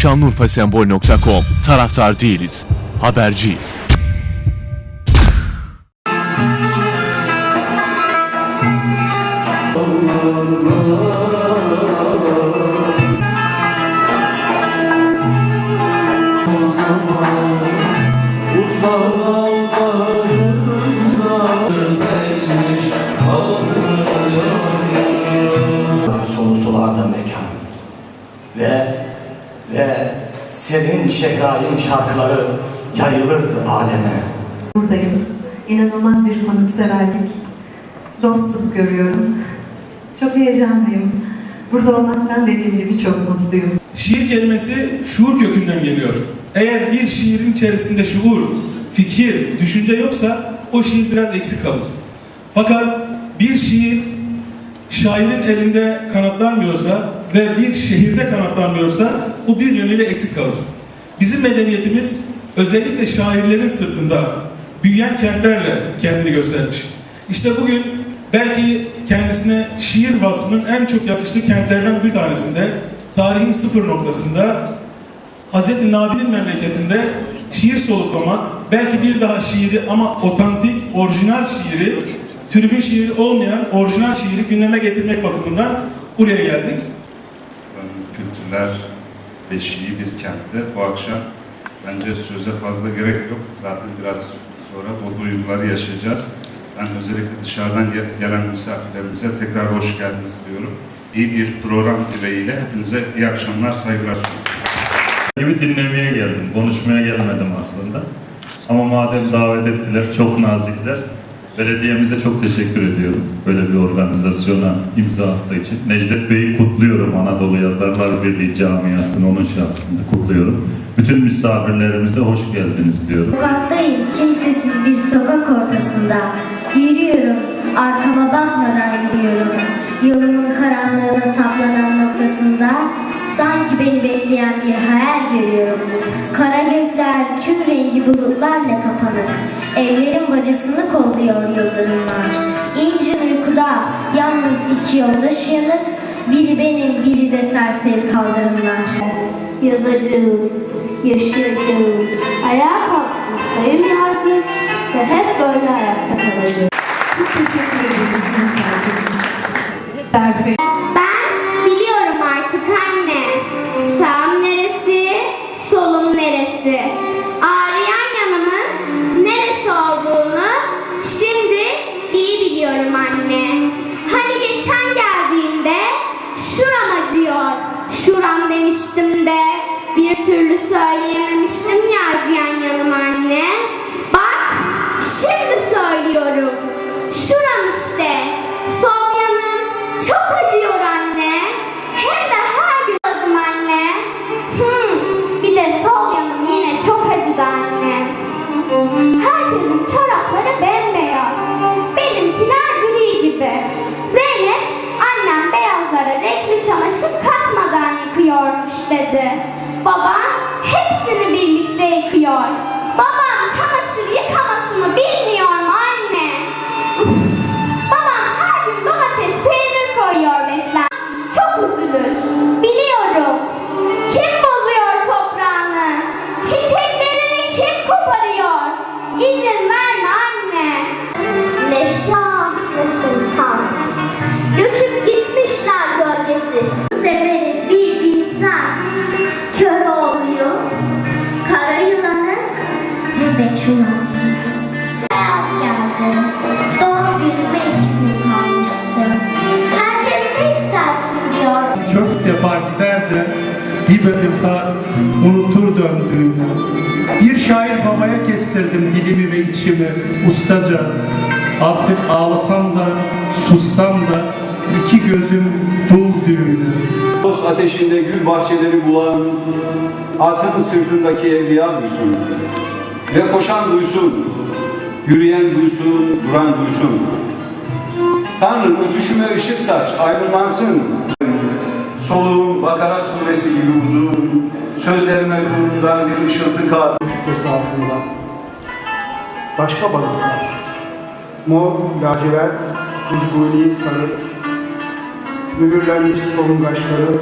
Şanlıurfasembol.com Taraftar değiliz, haberciyiz. Şehrayın şarkıları yayılırdı aleme. buradayım. İnanılmaz bir konukseverlik, dostluk görüyorum. Çok heyecanlıyım. Burada olmaktan dediğim gibi çok mutluyum. Şiir kelimesi şuur kökünden geliyor. Eğer bir şiirin içerisinde şuur, fikir, düşünce yoksa o şiir biraz eksik kalır. Fakat bir şiir şairin elinde kanatlanmıyorsa ve bir şehirde kanatlanmıyorsa bu bir yönüyle eksik kalır. Bizim medeniyetimiz özellikle şairlerin sırtında büyüyen kentlerle kendini göstermiş. İşte bugün belki kendisine şiir vasfının en çok yakıştığı kentlerden bir tanesinde tarihin sıfır noktasında Hz. Nabi'nin memleketinde şiir soluklamak, belki bir daha şiiri ama otantik, orijinal şiiri, tribün şiiri olmayan orijinal şiiri gündeme getirmek bakımından buraya geldik. kültürler beşiği bir kentte bu akşam bence söze fazla gerek yok. Zaten biraz sonra o duyguları yaşayacağız. Ben özellikle dışarıdan gel- gelen misafirlerimize tekrar hoş geldiniz diyorum. İyi bir program dileğiyle hepinize iyi akşamlar, saygılar sunuyorum. gibi dinlemeye geldim. Konuşmaya gelmedim aslında. Ama madem davet ettiler, çok nazikler. Belediyemize çok teşekkür ediyorum. Böyle bir organizasyona imza attığı için. Necdet Bey'i kutluyorum. Anadolu Yazarlar Birliği camiasını onun şahsında kutluyorum. Bütün misafirlerimize hoş geldiniz diyorum. Sokaktayım, kimsesiz bir sokak ortasında. Yürüyorum, arkama bakmadan yürüyorum. Yolumun karanlığına saplanan noktasında sanki beni bekleyen bir hayal görüyorum. Kara gökler kül rengi bulutlarla kapanık. Evlerin bacasını kolluyor yıldırımlar. İncin uykuda yalnız iki yoldaş yanık. Biri benim, biri de serseri kaldırımlar. Yazacağım, yaşayacağım. Ayağa kalktım sayın yargıç ve hep böyle ayakta bir türlü söyleyememiştim ya Babam çamaşır yıkamasını bilmiyor anne? Babam her gün domates, peynir koyuyor beslen. Çok üzülür. Biliyorum. Kim bozuyor toprağını? Çiçeklerini kim koparıyor? İzin verme anne. Ne ne sultan. Göçüp gitmişler gölgesiz. Severi Şurası. Beyaz geldi. Doğum günüme iki gün kalmıştı. Herkes ne istersin diyor. Çok defa giderdi, bir defa unutur döndüğünü. Bir şair babaya kestirdim dilimi ve içimi ustaca. Artık ağlasam da, sussam da iki gözüm dul düğünü. Dost ateşinde gül bahçeleri bulan, atın sırtındaki evliya duysun. Ve koşan duysun, yürüyen duysun, duran duysun. Tanrım ötüşüme ışık saç, aydınlansın. Soluğum Bakara suresi gibi uzun, sözlerime nurundan bir ışıltı kal. kütlesi altında. Başka balıklar. Mor, lacivert, kuzguni, sarı, mühürlenmiş solungaçları,